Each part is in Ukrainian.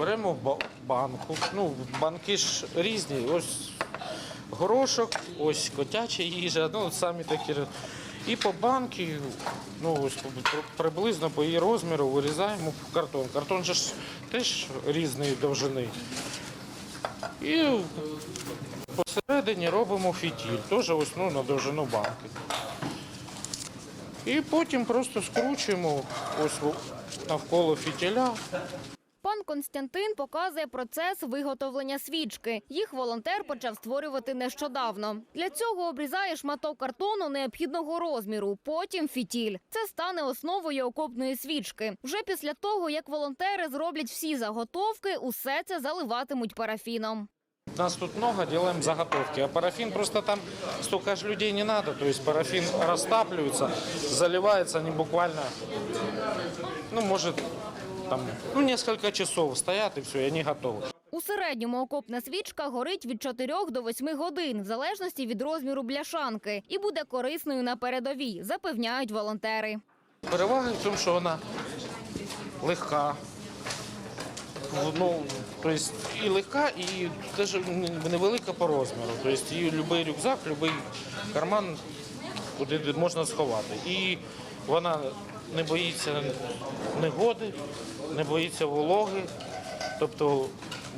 беремо ба- банку. Ну, банки ж різні. Ось горошок, ось котяча їжа, ну самі такі. І по банки, ну ось приблизно по її розміру вирізаємо в картон. Картон же ж теж різної довжини. І посередині робимо фітіль, теж ось ну, на довжину банки. І потім просто скручуємо ось навколо фітіля. Пан Константин показує процес виготовлення свічки. Їх волонтер почав створювати нещодавно. Для цього обрізає шматок картону необхідного розміру, потім фітіль. Це стане основою окопної свічки. Вже після того, як волонтери зроблять всі заготовки, усе це заливатимуть парафіном. Нас тут много, делаем заготовки. А парафин просто там столько же людей не надо. То есть парафин растапливается, заливается они буквально, ну, может, там, ну, несколько часов стоят и все, и они готовы. У середньому окопна свічка горить від 4 до 8 годин, в залежності від розміру бляшанки, і буде корисною на передовій, запевняють волонтери. Перевага в тому, що вона легка. Ну, то есть і легка, і теж невелика по розміру. Тобто її будь-який рюкзак, будь-який карман, куди можна сховати. І вона не боїться негоди, не боїться вологи, тобто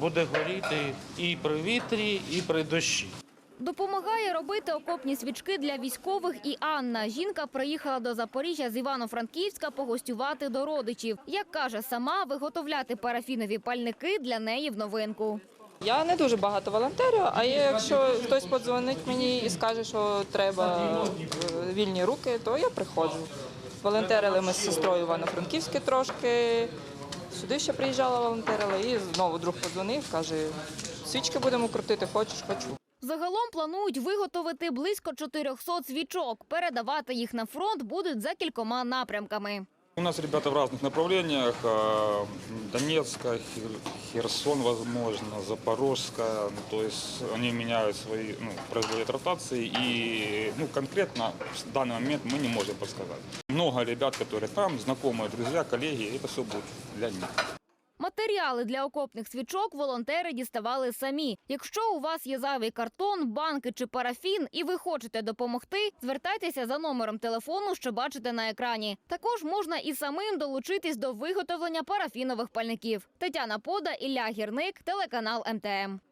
буде горіти і при вітрі, і при дощі. Допомагає робити окопні свічки для військових і Анна. Жінка приїхала до Запоріжжя з Івано-Франківська погостювати до родичів. Як каже сама, виготовляти парафінові пальники для неї в новинку. Я не дуже багато волонтерю, а якщо хтось подзвонить мені і скаже, що треба е, вільні руки, то я приходжу. Волонтерили ми з сестрою Івано-Франківське трошки. Сюди ще приїжджала волонтерила, і знову друг подзвонив, каже, свічки будемо крутити, хочеш, хочу. Загалом планують виготовити близько 400 свічок. Передавати їх на фронт будуть за кількома напрямками. У нас ребята в разных направлениях. э, Донецка, Хер- Херсон, возможно, Запорожская. Ну, то есть они меняют свои, ну, производят ротации. И ну, конкретно в данный момент мы не можем подсказать. Много ребят, которые там, знакомые, друзья, коллеги, это все будет для них. Матеріали для окопних свічок волонтери діставали самі. Якщо у вас є зайвий картон, банки чи парафін, і ви хочете допомогти, звертайтеся за номером телефону, що бачите на екрані. Також можна і самим долучитись до виготовлення парафінових пальників. Тетяна Пода, Ілля Гірник, телеканал МТМ.